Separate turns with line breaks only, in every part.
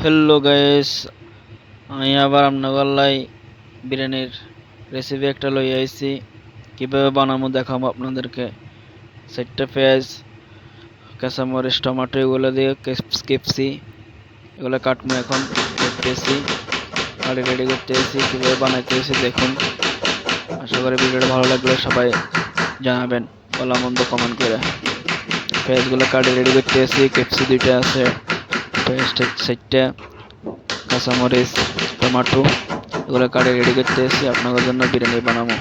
Hello guys আমি আবার আপনাদের লাই বিরিয়ানির রেসিপি একটা লই আইছি। কীভাবে বানাবো দেখাবো আপনাদেরকে। চারটে পেঁয়াজ, কাঁচামরিচ, টমেটো এগুলো দিয়ে কেপসি এগুলো কাটবো এখন দেখতেছি গাড়ি রেডি করতেছি। কীভাবে বানাইতেছি দেখুন। আশা করি ভিডিওটা ভালো লাগলে সবাই জানাবেন। বলা মন্দ কমেন্ট করে। পেঁয়াজগুলো কাটে রেডি করতেছি। কেপসি দুইটা আছে। পেঁয়াজ চারটা কাঁচামরিচ টমেটো এগুলো কাটে রেডি করতে এসেছি, আপনাদের জন্য বিরিয়ানি বানাবো।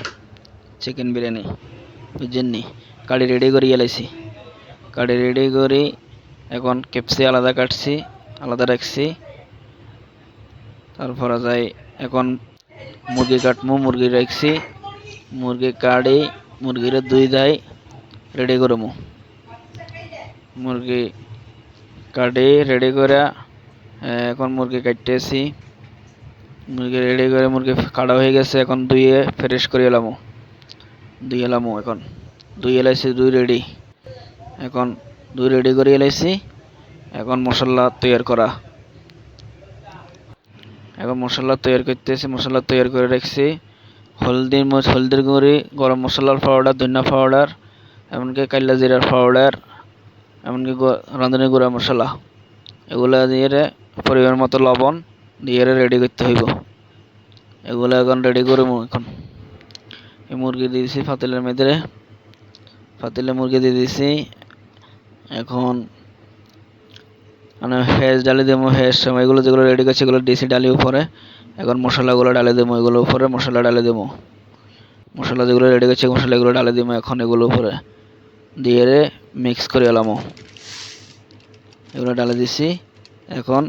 চিকেন বিরিয়ানি বুঝছেন নি কাড়ি রেডি করে এলাইছি কাড়ি রেডি করি, এখন কেপসি আলাদা কাটছি, আলাদা রাখছি। তারপরে যাই এখন মুরগি কাটমু মুরগি রাখছি। মুরগি কাড়ি মুরগির দুই দাই রেডি করমু মুরগি কাটি রেডি করে এখন মুরগি কাটতেছি। মুরগি রেডি করে, মুরগি কাটা হয়ে গেছে, এখন ধুয়ে ফ্রেশ করে এলামো। দুই এলামো এখন। দুই এলাইছি দুই রেডি এখন দুই রেডি করে এলাইছি। এখন মশলা তৈরি করা। এখন মশলা তৈরি করতেছি, মশলা তৈরি করে রাখছি। হলদি মরিচ, হলদির গুঁড়ি, গরম মশলার পাউডার ধনিয়া পাউডার এমনকি কাল্লা জিরার পাউডার এমনকি রাঁধুনি গুঁড়া মশলা, এগুলো দিয়ে পরিমাণ মতো লবণ দিয়ে রেডি করতে হইব। এগুলো এখন রেডি করব এখন। এই মুরগি দিয়ে দিছি ফাতিলের মধ্যে ফাতিলে মুরগি দিয়ে দিছি এখন মানে হেঁস ডালি দেবো হেঁস এগুলো যেগুলো রেডি করছে এগুলো দিয়েছি ডালি উপরে। এখন মশলাগুলো ডালে দেবো এগুলো উপরে, মশলা ডালে দেবো। মশলা যেগুলো রেডি করছে মশলাগুলো ডালে দেবো এখন এগুলো উপরে। দিয়ে মিক্স করে এলামো। এগুলো ডালে দিছি। এখন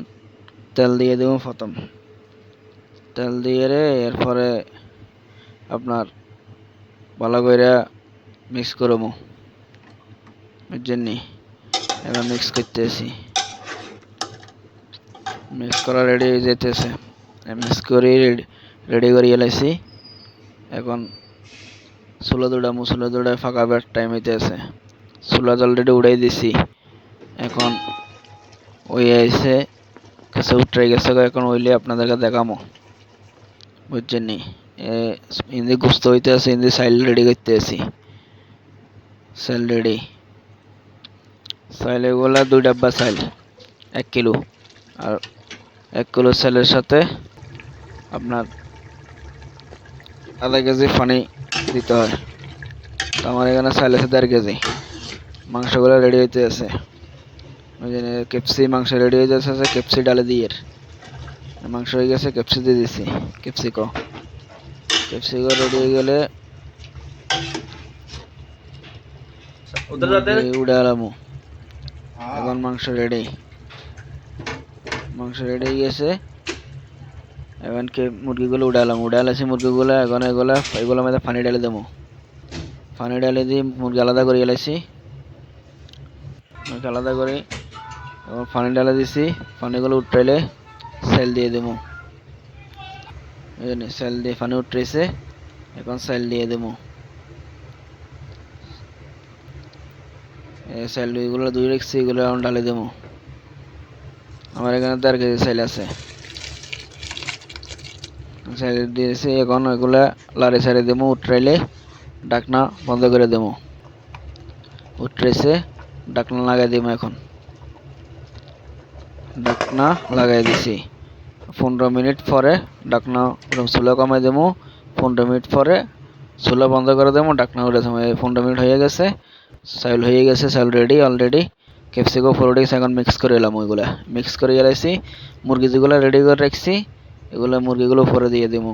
তেল দিয়ে দেবো প্রথম। তেল দিয়ে রে এরপরে আপনার ভালো করে মিক্স করব বুঝছেন এবার মিক্স করতেছি। মিক্স করা রেডি হয়ে যেতেছে। মিক্স করে রেডি করে এলাইছি। এখন ষোলো দুটা ষোলো দুটায় ফাঁকা বের টাইম হইতেছে ষোলো অলরেডি উড়াই দিছি। এখন ওই এসে কাছে উঠে গেছে এখন ওইলে আপনাদেরকে দেখামো। বুঝছেন নি হিন্দি গুস্ত হইতে আছে হিন্দি সাইল রেডি করতে আছি। সাইল রেডি। সাইল এগুলা দুই ডাব্বা সাইল এক কিলো। আর এক কিলো সাইলের সাথে আপনার আধা কেজি পানি দিতে হয়। তো আমার এখানে সাইল আছে দেড় কেজি। মাংসগুলো রেডি হইতে আছে। কেপসি মাংস রেডি হয়ে যাচ্ছে কেপসি ডালে দিয়ে। মাংস হয়ে গেছে কেপসি দিয়ে দিছি ক্যাপসিকো ক্যাপসিকো রেডি হয়ে গেলে উড়ে আলামু। এখন মাংস রেডি মাংস রেডি হয়ে গেছে। এখন কে মুরগিগুলো উড়ালাম। উড়ালাছি মুরগিগুলো এখন এগুলো এগুলো মধ্যে পানি ঢালে দেবো। পানি ঢালে দিয়ে মুরগি আলাদা করে এলাইছি। আলাদা করে এবং পানি ঢালে দিছি। পানিগুলো উঠাইলে সেল দিয়ে দেবো। সেল দিয়ে পানি উঠেছে এখন সেল দিয়ে দেবো। সেল এগুলো দুই রেখছি, এগুলো এখন ঢালে দেবো। আমার এখানে দেড় কেজি সেল আছে। সেল দিয়েছি এখন ওইগুলো লাড়ি সারি দেবো উঠরাইলে ডাকনা বন্ধ করে দেবো উঠরেছে ডাকনা লাগাই দেবো এখন। ডাকনা লাগাই দিছি। পনেরো মিনিট পরে ডাকনা চুলা কমাই দেবো পনেরো মিনিট পরে চুলা বন্ধ করে দেবো ডাকনা উঠে দেবো পনেরো মিনিট হয়ে গেছে, চাউল হয়ে গেছে, চাউল রেডি অলরেডি ক্যাপসিকো ফোরডিক্স এখন মিক্স করে এলাম ওইগুলো। মিক্স করে এলাইছি, মুরগি যেগুলো রেডি করে রাখছি এগুলো মুরগিগুলো পরে দিয়ে দেবো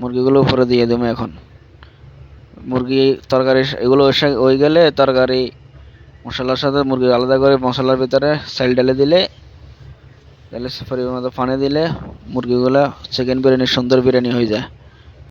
মুরগিগুলো উপরে দিয়ে দেবো এখন। মুরগি তরকারি এগুলো ওই গেলে তরকারি, মশলার সাথে মুরগি আলাদা করে মশলার ভিতরে সাইল ডালে দিলে, তাহলে মতো পানি দিলে মুরগিগুলো চিকেন বিরিয়ানি সুন্দর বিরিয়ানি হয়ে যায়।